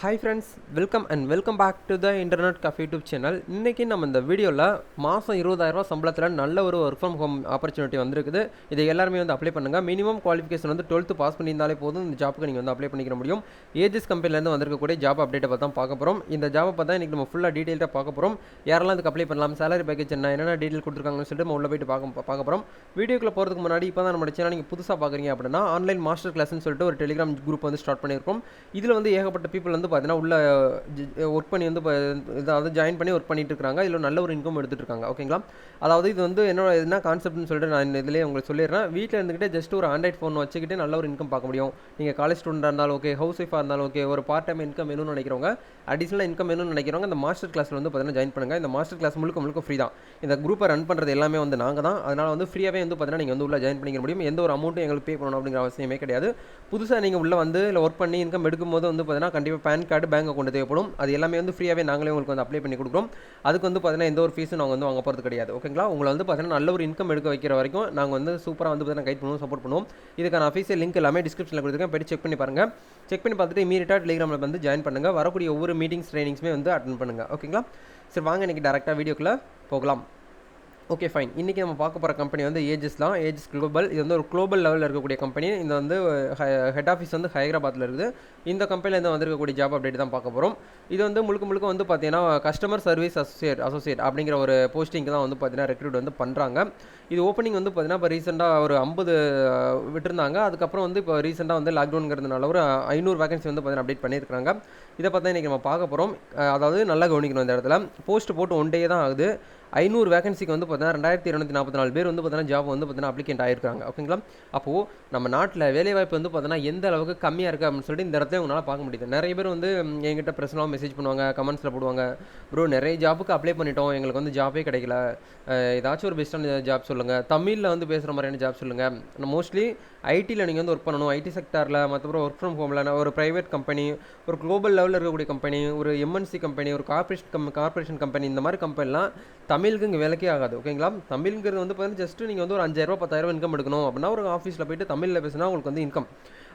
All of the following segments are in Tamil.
Hi friends welcome and welcome back to the internet cafe YouTube channel இன்றைக்கி நம்ம இந்த வீடியோவில் மாதம் இருபதாயிரரூவா சம்பளத்தில் நல்ல ஒரு ஒர்க் ஃப்ரம் ஹோம் ஆப்பர்ச்சுனிட்டி வந்திருக்குது. இதை எல்லாருமே வந்து அப்ளை பண்ணுங்கள் மினிமம் குவாலிஃபிகேஷன் வந்து டுவெல்த்து பாஸ் பண்ணியிருந்தாலே போதும். இந்த ஜாப்புக்கு நீங்கள் வந்து அப்ளை பண்ணிக்க முடியும். ஏஜஸ் கம்பெனிலேருந்து வந்திருக்கக்கூடிய ஜாப் அப்டேட்டை பார்த்தா பார்க்க போகிறோம் இந்த ஜாப்பை பார்த்தா இன்றைக்கி நம்ம ஃபுல்லாக டீட்டெயிலாக பார்க்க போகிறோம் யாரெல்லாம் இதுக்கு அப்ளை பண்ணலாம்? சேலரி பேக்கேஜ் என்ன? என்னென்ன டீட்டெயில் கொடுத்துருக்காங்கன்னு சொல்லிட்டு நம்ம உள்ள போயிட்டு பார்க்க பார்க்க போகிறோம் வீடியோக்குள்ள போகிறதுக்கு முன்னாடி இப்போ தான் நம்ம சேனல் நீங்கள் புதுசாக பார்க்குறீங்க அப்படின்னா ஆன்லைன் மாஸ்டர் கிளாஸ்னு சொல்லிட்டு ஒரு டெலிகிராம் குரூப் வந்து ஸ்டார்ட் பண்ணியிருக்கோம். இதில் வந்து ஏகப்பட்ட பீப்பிள் வந்து பார்த்தீங்கன்னா உள்ள ஒர்க் பண்ணி வந்து இதாவது ஜாயின் பண்ணி ஒர்க் பண்ணிட்டு இருக்காங்க. இதில் நல்ல ஒரு இன்கம் எடுத்துகிட்டு இருக்காங்க. ஓகேங்களா அதாவது இது வந்து என்னோட என்ன கான்செப்ட்னு சொல்லிட்டு நான் இந்த இதிலே உங்களுக்கு சொல்லிடுறேன். வீட்டில் இருந்துக்கிட்டே ஜஸ்ட் ஒரு ஆண்ட்ராய்ட் ஃபோன் வச்சுக்கிட்டு நல்ல ஒரு இன்கம் பார்க்க முடியும். நீங்கள் காலேஜ் ஸ்டூடெண்டாக இருந்தாலும் ஓகே ஹவுஸ் ஒய்ஃபாக இருந்தாலும் ஓகே ஒரு பார்ட் டைம் இன்கம் வேணும்னு நினைக்கிறவங்க அடிஷனலாக இன்கம் வேணும்னு நினைக்கிறவங்க இந்த மாஸ்டர் கிளாஸில் வந்து பார்த்தீங்கன்னா ஜாயின் பண்ணுங்கள் இந்த மாஸ்டர் கிளாஸ் முழுக்க முழுக்க ஃப்ரீ தான். இந்த குரூப்பை ரன் பண்ணுறது எல்லாமே வந்து நாங்கள் தான். அதனால் வந்து ஃப்ரீயாகவே வந்து பார்த்தீங்கன்னா நீங்கள் வந்து உள்ள ஜாயின் பண்ணிக்க முடியும். எந்த ஒரு அமௌண்ட்டும் எங்களுக்கு பே பண்ணணும் அப்படிங்கிற அவசியமே கிடையாது. புதுசாக நீங்கள் உள்ளே வந்து இல்லை ஒர்க் பண்ணி இன்கம் எடுக்கும்போது வந்து பார்த்தீங்கன்னா கண்டிப்பாக பேன் கார்டு பேங்க் அக்கௌண்ட் தேவைப்படும். அது எல்லாமே வந்து ஃப்ரீயாகவே நாங்களே உங்களுக்கு வந்து அப்ளை பண்ணி கொடுக்குறோம். அதுக்கு வந்து பார்த்தீங்கன்னா எந்த ஒரு ஃபீஸும் நாங்கள் வந்து வாங்க போகிறது கிடையாது. ஓகேங்களா உங்களை வந்து பார்த்தீங்கன்னா நல்ல ஒரு இன்கம் எடுக்க வைக்கிற வரைக்கும் நாங்கள் வந்து சூப்பராக வந்து பார்த்தீங்கன்னா கைட் பண்ணுவோம் சப்போர்ட் பண்ணுவோம். இதுக்கான அஃபீஷியல் லிங்க் எல்லாமே டிஸ்கிரிப்ஷனில் கொடுத்துருக்கேன். போய் செக் பண்ணி பாருங்கள் செக் பண்ணி பார்த்துட்டு இமீடியட்டாக டெலிகிராமில் வந்து ஜாயின் பண்ணுங்கள் வரக்கூடிய ஒவ்வொரு மீட்டிங்ஸ் ட்ரைனிங்ஸுமே வந்து அட்டன் பண்ணுங்கள் ஓகேங்களா சரி வாங்க இன்றைக்கி டேரெக்டாக வீடியோக்குள்ளே போகலாம். ஓகே ஃபைன் இன்றைக்கி நம்ம பார்க்க போகிற கம்பெனி வந்து ஏஜஸ் தான். ஏஜஸ் குளோபல் இது வந்து ஒரு குளோபல் லெவலில் இருக்கக்கூடிய கம்பெனி இந்த வந்து uh, ஹெட் ஆஃபீஸ் uh, வந்து ஹைதராபாத்தில் இருக்குது. இந்த கம்பெனிலேருந்து வந்திருக்கக்கூடிய ஜாப் அப்டேட் தான் பார்க்க போகிறோம் இது வந்து முழுக்க முழுக்க வந்து பார்த்தீங்கன்னா கஸ்டமர் சர்வீஸ் அசோசியேட் அசோசியேட் அப்படிங்கிற ஒரு போஸ்டிங்க்கு தான் வந்து பார்த்தீங்கன்னா ரெக்ரூட் வந்து பண்ணுறாங்க இது ஓப்பனிங் வந்து பார்த்தீங்கன்னா இப்போ ரீசெண்டாக ஒரு ஐம்பது uh, விட்டுருந்தாங்க. அதுக்கப்புறம் வந்து இப்போ ரீசெண்டாக வந்து லாக்டவுனுங்கிறதுனால ஒரு ஐநூறு வேகன்சி வந்து பார்த்தீங்கன்னா அப்டேட் பண்ணியிருக்காங்க இதை பார்த்தா இன்றைக்கி நம்ம பார்க்க போகிறோம் அதாவது நல்லா கவனிக்கணும் இந்த இடத்துல. போஸ்ட் போட்டு ஒன் டே தான் ஆகுது. ஐநூறு வேகன்சிக்கு வந்து பார்த்தீங்கன்னா ரெண்டாயிரத்தி இரநூத்தி நாற்பத்தி நாலு பேர் வந்து பார்த்தீங்கன்னா ஜாப் வந்து பார்த்தீங்கன்னா அப்ளிகேண்ட் ஆயிருக்காங்க ஓகேங்களா அப்போது நம்ம நாட்டில் வேலைவாய்ப்பு வந்து பார்த்தீங்கன்னா எந்த அளவுக்கு கம்மியாக இருக்குது அப்படின்னு சொல்லிட்டு இந்த இடத்துல உங்களால் பார்க்க முடியுது. நிறைய பேர் வந்து எங்கிட்ட பிரச்சனாக மெசேஜ் பண்ணுவாங்க கமெண்ட்ஸில் போடுவாங்க. ப்ரோ நிறைய ஜாப்புக்கு அப்ளை பண்ணிட்டோம். எங்களுக்கு வந்து ஜாபே கிடைக்கல. ஏதாச்சும் ஒரு பெஸ்ட்டான ஜாப் சொல்லுங்கள் தமிழில் வந்து பேசுகிற மாதிரியான ஜாப் சொல்லுங்கள் மோஸ்ட்லி ஐடியில் நீங்கள் வந்து ஒர்க் பண்ணணும். ஐடி செக்டாரில் மற்றபடி ஒர்க் ஃப்ரம் ஹோமில் ஒரு ப்ரைவேட் கம்பெனி ஒரு குளோபல் லெவலில் இருக்கக்கூடிய கம்பெனி ஒரு எம்என்சி கம்பெனி ஒரு கார்பரேஷன் கம் கார்பரேஷன் கம்பெனி இந்த மாதிரி கம்பெனிலாம் தமிழுக்கு இங்கே விலக்கே ஆகாது ஓகேங்களா? தமிழ்ங்கிறது வந்து பார்த்தீங்கன்னா ஜஸ்ட்டு நீங்கள் வந்து ஒரு அஞ்சாயிரரூபா பத்தாயிரரூபா இன்கம் எடுக்கணும். அப்படின்னா ஒரு ஆஃபீஸில் போயிட்டு தமிழில் பேசினா உங்களுக்கு வந்து இன்கம்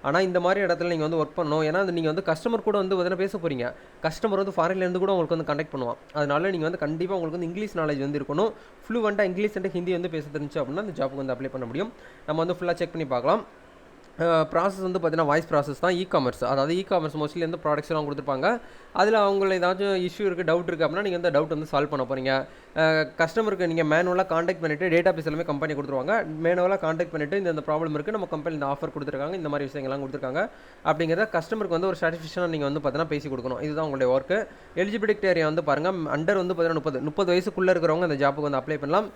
ஆனால் இந்த மாதிரி இடத்துல நீங்கள் வந்து ஒர்க் பண்ணணும். ஏன்னா நீங்கள் வந்து கஸ்டமர் கூட வந்து பார்த்தீங்கன்னா பேச போகிறீங்க கஸ்டமர் வந்து ஃபாரின்லேருந்து கூட உங்களுக்கு வந்து கண்டக்ட் பண்ணுவான். அதனால நீங்கள் வந்து கண்டிப்பாக உங்களுக்கு வந்து இங்கிலீஷ் நாலேஜ் வந்து இருக்கணும். ஃப்ளூவெண்ட்டாக இங்கிலீஷ் அண்ட் ஹிந்தி வந்து பேச தெரிஞ்சு அப்படின்னா அந்த ஜாப்புக்கு வந்து அப்ளை பண்ண முடியும். நம்ம வந்து ஃபுல்லாக செக் பண்ணி பார்க்கலாம். ப்ராசஸ் வந்து பார்த்தீங்கன்னா வாய்ஸ் ப்ராசஸ் தான் இ காமர்ஸ் அதாவது இ காமர்ஸ் மோஸ்ட்லி எந்த ப்ராடக்ட்ஸ் எல்லாம் கொடுத்துருப்பாங்க. அதில் அவங்கள ஏதாச்சும் இஷ்யூ இருக்குது டவுட் இருக்குது அப்படின்னா நீங்கள் வந்து டவுட் வந்து சால்வ் பண்ண போகிறீங்க கஸ்டமருக்கு நீங்கள் மேனுவலாக காண்டாக்ட் பண்ணிவிட்டு டேட்டா பேஸ் எல்லாமே கம்பெனி கொடுத்துருவாங்க. மேனுவலாக காண்டாக்ட் பண்ணிவிட்டு இந்த இந்த ப்ராப்ளம் இருக்குது நம்ம கம்பெனி இந்த ஆஃபர் கொடுத்துருக்காங்க இந்த மாதிரி விஷயங்கள்லாம் கொடுத்துருக்காங்க. அப்படிங்கிறத கஸ்டமருக்கு வந்து ஒரு சாட்டிஸ்ஃபேக்ஷனாக நீங்கள் வந்து பார்த்தீங்கன்னா பேசி கொடுக்கணும். இதுதான் உங்களுடைய ஒர்க்கு எலிஜிபிலிட்டி ஏரியா வந்து பாருங்கள் அண்டர் வந்து பார்த்தீங்கன்னா முப்பது முப்பது வயசுக்குள்ளே இருக்கிறவங்க அந்த ஜாப்புக்கு வந்து அப்ளை பண்ணலாம்.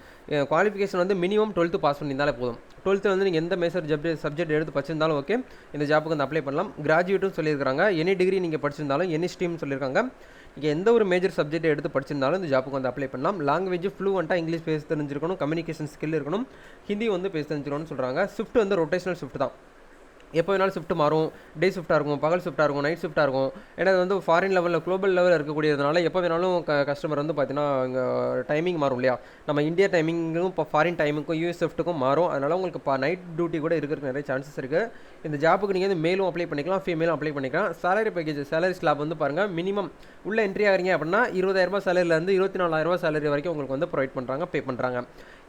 குவாலிஃபிகேஷன் வந்து மினிமம் டுவெல்த்து பாஸ் பண்ணியிருந்தாலே போதும். டுவெல்த்தில் வந்து நீங்கள் எந்த மேசர் சப்ஜெக்ட் சப்ஜெக்ட் எடுத்து படிச்சிருந்தாலும் ஓகே இந்த ஜாப்புக்கு வந்து அப்ளை பண்ணலாம். கிராஜுவேட்டும் சொல்லியிருக்காங்க எனி டிகிரி நீங்கள் படிச்சிருந்தாலும் எனி ஸ்ட்ரீம் சொல்லியிருக்காங்க. நீங்கள் எந்த ஒரு மேஜர் சப்ஜெக்ட் எடுத்து படிச்சிருந்தாலும் இந்த ஜாப்புக்கு வந்து அப்ளை பண்ணலாம். லாங்குவேஜ் ஃப்ளூவெண்ட்டாக இங்கிலீஷ் பேச தெரிஞ்சிருக்கணும் கம்யூனிகேஷன் ஸ்கில் இருக்கணும் ஹிந்தி வந்து பேச தெரிஞ்சிருக்கணும்னு சொல்கிறாங்க ஷிஃப்ட் வந்து ரொட்டேஷனல் ஷிஃப்ட் தான். எப்போ வேணாலும் ஷிஃப்ட் மாறும். டே ஷிஃப்ட்டாக இருக்கும் பகல் ஷிஃப்ட்டாக இருக்கும் நைட் ஷிஃப்ட்டாக இருக்கும். ஏன்னா அது வந்து ஃபாரின் லெவலில் குளோபல் லெவலில் இருக்கக்கூடியதுனால எப்போ வேணாலும் க கஸ்டமர் வந்து பார்த்தீங்கன்னா இங்கே டைமிங் மாறும் இல்லையா? நம்ம இந்தியா டைமிங்கும் இப்போ ஃபாரின் டைமுக்கும் யூஎஸ் ஷிஃப்ட்டுக்கும் மாறும். அதனால் உங்களுக்கு இப்போ நைட் டியூட்டி கூட இருக்கிறதுக்கு நிறைய சான்சஸ் இருக்குது இந்த ஜாப்புக்கு நீங்கள் வந்து மேலும் அப்ளை பண்ணிக்கலாம் ஃபீமேலும் அப்ளை பண்ணிக்கலாம். சேலரி பேக்கேஜ் சேலரி ஸ்லாப் வந்து பாருங்கள் மினிமம் உள்ளே என்ட்ரி ஆகிறீங்க அப்படின்னா இருபதாயிரரூபா சேலரிலேருந்து இருபத்தி நாலாயிரரூபா சேலரி வரைக்கும் உங்களுக்கு வந்து ப்ரொவைட் பண்ணுறாங்க பே பண்ணுறாங்க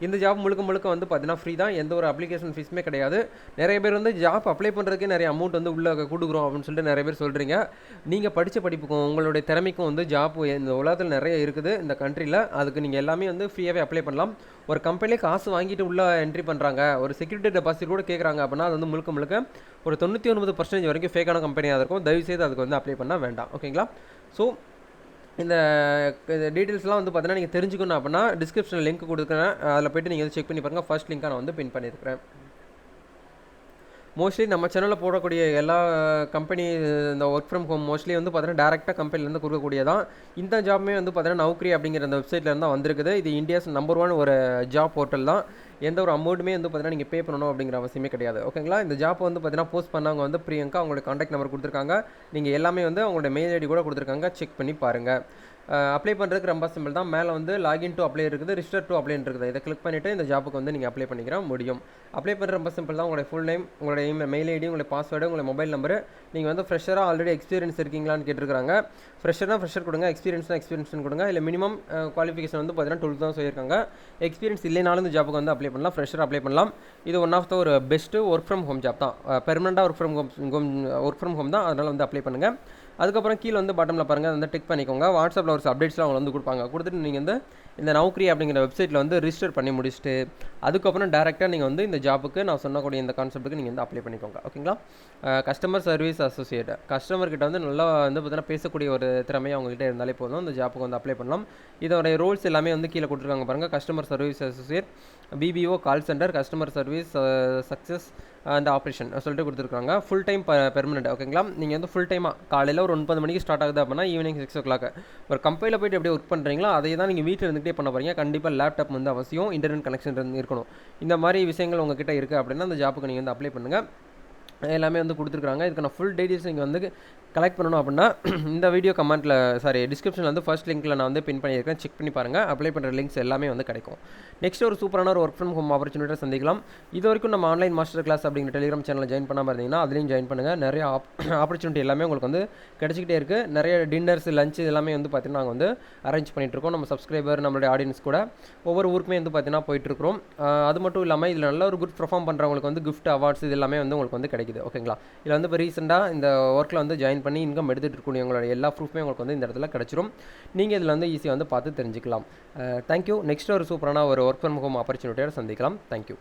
இந்த ஜாப் முழுக்க முழுக்க வந்து பார்த்தீங்கன்னா ஃப்ரீ தான். எந்த ஒரு அப்ளிகேஷன் ஃபீஸுமே கிடையாது. நிறைய பேர் வந்து ஜாப் அப்ளை பண்ணுறதுக்கே நிறைய அமௌண்ட் வந்து உள்ளே கொடுக்குறோம் அப்படின்னு சொல்லிட்டு நிறைய பேர் சொல்கிறீங்க நீங்கள் படித்த படிப்புக்கும் உங்களுடைய திறமைக்கும் வந்து ஜாப் இந்த உலகத்தில் நிறைய இருக்குது. இந்த கண்ட்ரியில் அதுக்கு நீங்கள் எல்லாமே வந்து ஃப்ரீயாகவே அப்ளை பண்ணலாம். ஒரு கம்பெனிலே காசு வாங்கிட்டு உள்ளே என்ட்ரி பண்ணுறாங்க ஒரு செக்யூரிட்டி டெபாசிட் கூட கேட்குறாங்க அப்படின்னா அது வந்து முழுக்க முழுக்க ஒரு தொண்ணூற்றி ஒன்பது பர்சன்டேஜ் வரைக்கும் ஃபேக்கான கம்பெனியாக இருக்கும். தயவுசெய்து அதுக்கு வந்து அப்ளை பண்ணால் வேண்டாம். ஓகேங்களா ஸோ இந்த டீட்டெயில்ஸ்லாம் வந்து பார்த்தீங்கன்னா நீங்கள் தெரிஞ்சுக்கணும் அப்படின்னா டிஸ்கிரிப்ஷனில் லிங்க் கொடுக்குறேன். அதில் போய்ட்டு நீங்கள் வந்து செக் பண்ணி பாருங்கள் ஃபர்ஸ்ட் லிங்க்காக நான் வந்து பின் பண்ணியிருக்கிறேன். மோஸ்ட்லி நம்ம சேனலில் போடக்கூடிய எல்லா கம்பெனி இந்த ஒர்க் ஃப்ரம் ஹோம் மோஸ்ட்லி வந்து பார்த்தீங்கன்னா டேரெக்டாக கம்பெனிலேருந்து கொடுக்கக்கூடியதான். இந்த ஜாப்மே வந்து பார்த்தீங்கன்னா நௌக்ரி அப்படிங்கிற அந்த வெப்சைட்லேருந்து தான் வந்திருக்குது. இது இந்தியாஸ் நம்பர் ஒன் ஒரு ஜாப் போர்ட்டல் தான். எந்த ஒரு அமௌண்ட்டுமே வந்து பார்த்தீங்கன்னா நீங்கள் பே பண்ணணும் அப்படிங்கிற அவசியமே கிடையாது. ஓகேங்களா இந்த ஜாப் வந்து பார்த்தீங்கன்னா போஸ்ட் பண்ணவங்க வந்து பிரியங்கா அவங்களோட காண்டாக்ட் நம்பர் கொடுத்துருக்காங்க. நீங்கள் எல்லாமே வந்து அவங்களோட மெயில் ஐடி கூட கொடுத்துருக்காங்க. செக் பண்ணி பாருங்கள் அப்ளை பண்ணுறதுக்கு ரொம்ப சிம்பிள் தான். மேலே வந்து லாகின் டு அப்ளை இருக்குது ரிஜிஸ்டர் டு அப்ளைன்னு இருக்குது. இதை கிளிக் பண்ணிவிட்டு இந்த ஜாப்புக்கு வந்து நீங்கள் அப்ளை பண்ணிக்கிற முடியும். அப்ளை பண்ணுற ரொம்ப சிம்பிள் தான். உங்களுடைய ஃபுல் நேம் உங்களுடைய இமெயில் மெயில் ஐடி உங்களுடைய பாஸ்வேர்டு உங்களுடைய மொபைல் நம்பரு நீங்கள் வந்து ஃப்ரெஷராக ஆல்ரெடி எக்ஸ்பீரியன்ஸ் இருக்கீங்களான்னு கேட்டிருக்காங்க ஃப்ரெஷர்னா ஃப்ரெஷர் கொடுங்க எக்ஸ்பீரியன்ஸ்னா எக்ஸ்பீரியன்ஸ் கொடுங்க. இல்லை மினிமம் குவாலிஃபிகேஷன் வந்து பார்த்தீங்கன்னா டுவெல்த் தான் சொல்லியிருக்காங்க. எக்ஸ்பீரியன்ஸ் இல்லைனாலும் இந்த ஜாப்புக்கு வந்து அப்ளை பண்ணலாம் ஃப்ரெஷர் அப்ளை பண்ணலாம். இது ஒன் ஆஃப் த ஒரு best work from home job தான். பெர்மனெண்ட்டாக work from home work from home தான். அதனால் வந்து அப்ளை பண்ணுங்கள் அதுக்கப்புறம் கீழே வந்து பட்டனில் பாருங்கள் வந்து டிக் பண்ணிக்கோங்க. வாட்ஸ்அப்பில் ஒரு அப்டேட்ஸ்லாம் அவங்க வந்து கொடுப்பாங்க. கொடுத்துட்டு நீங்கள் வந்து இந்த நௌக்ரி அப்படிங்கிற வெப்சைட்டில் வந்து ரிஜிஸ்டர் பண்ணி முடிச்சுட்டு அதுக்கப்புறம் டேரெக்டாக நீங்கள் வந்து இந்த ஜாப்புக்கு நான் சொன்னக்கூடிய இந்த கான்செப்ட்டுக்கு நீங்கள் வந்து அப்ளை பண்ணிக்கோங்க. ஓகேங்களா கஸ்டமர் சர்வீஸ் அசோசியேட் கஸ்டமர்கிட்ட வந்து நல்லா வந்து பார்த்தீங்கன்னா பேசக்கூடிய ஒரு திறமை அவங்ககிட்ட இருந்தாலே போதும். இந்த ஜாப்புக்கு வந்து அப்ளை பண்ணலாம். இதோடைய ரோல்ஸ் எல்லாமே வந்து கீழே கொடுத்துருக்காங்க பாருங்கள் customer service associate BPO call centre customer service success அந்த ஆப்ரேஷன் சொல்லிட்டு கொடுத்துருக்காங்க. ஃபுல் டைம் பெர்மனெண்ட் ஓகேங்களா நீங்கள் வந்து ஃபுல் டைமாக காலையில் ஒரு ஒன்பது மணிக்கு ஸ்டார்ட் ஆகுது அப்படின்னா ஈவினிங் சிக்ஸ் ஓ கிளாக் ஒரு கம்பெனியில் போயிட்டு எப்படி ஒர்க் பண்ணுறீங்களோ அதை தான் நீங்கள் வீட்டில் இருந்து இருந்துகிட்டே பண்ண போகிறீங்க கண்டிப்பாக லேப்டாப் வந்து அவசியம் இன்டர்நெட் கனெக்ஷன் இருக்கணும். இந்த மாதிரி விஷயங்கள் உங்ககிட்ட இருக்குது அப்படின்னா அந்த ஜாப்புக்கு நீங்கள் வந்து அப்ளை பண்ணுங்கள் எல்லாமே வந்து கொடுத்துருக்காங்க இதுக்கான ஃபுல் டீட்டெயில்ஸ் நீங்கள் வந்து கலெக்ட் பண்ணணும் அப்படின்னா இந்த வீடியோ கமெண்ட்டில் சாரி டிஸ்கிரிப்ஷனில் வந்து ஃபர்ஸ்ட் லிங்க்கில் நான் வந்து பின் பண்ணியிருக்கேன். செக் பண்ணி பாருங்கள் அப்ளை பண்ணுற லிங்க்ஸ் எல்லாமே வந்து கிடைக்கும். நெக்ஸ்ட் ஒரு சூப்பரான ஒரு ஒர்க் ஃப்ரம் ஹோம் ஆப்பர்ச்சுனிட்டியை சந்திக்கலாம். இது வரைக்கும் நம்ம ஆன்லைன் மாஸ்டர் கிளாஸ் அப்படிங்கிற டெலிகிராம் சேனலில் ஜாயின் பண்ணாமல் இருந்தீங்கன்னா அதுலேயும் ஜாயின் பண்ணுங்கள் நிறைய ஆப் ஆப்பர்ச்சுனிட்டி எல்லாமே உங்களுக்கு வந்து கிடச்சிக்கிட்டே இருக்குது நிறைய டின்னர்ஸ் லஞ்ச் எல்லாமே வந்து பார்த்திங்கன்னா நாங்கள் வந்து அரேஞ்ச் பண்ணிகிட்ருக்கோம் நம்ம சப்ஸ்கிரைபர் நம்மளுடைய ஆடியன்ஸ் கூட. ஒவ்வொரு ஊருக்குமே வந்து பார்த்திங்கன்னா போயிட்டுருக்கிறோம் அது மட்டும் இல்லாமல் இதில் நல்ல ஒரு குட் பர்ஃபார்ம் பண்ணுறவங்களுக்கு வந்து கிஃப்ட் அவார்ட்ஸ் இது எல்லாமே வந்து உங்களுக்கு வந்து கிடைக்கும். கிடைக்குது. ஓகேங்களா? இதில் வந்து இப்போ ரீசெண்டாக இந்த ஒர்க்கில் வந்து ஜாயின் பண்ணி இன்கம் எடுத்துகிட்டு இருக்கக்கூடியவங்களோட எல்லா ப்ரூஃப்மே உங்களுக்கு வந்து இந்த இடத்துல கிடச்சிரும். நீங்கள் இதில் வந்து ஈஸியாக வந்து பார்த்து தெரிஞ்சுக்கலாம். தேங்க்யூ நெக்ஸ்ட் ஒரு சூப்பரான ஒரு ஒர்க் ஃப்ரம் ஹோம் ஆப்பர்ச்சுனிட்டியோட சந்திக்கலாம். தேங்க்யூ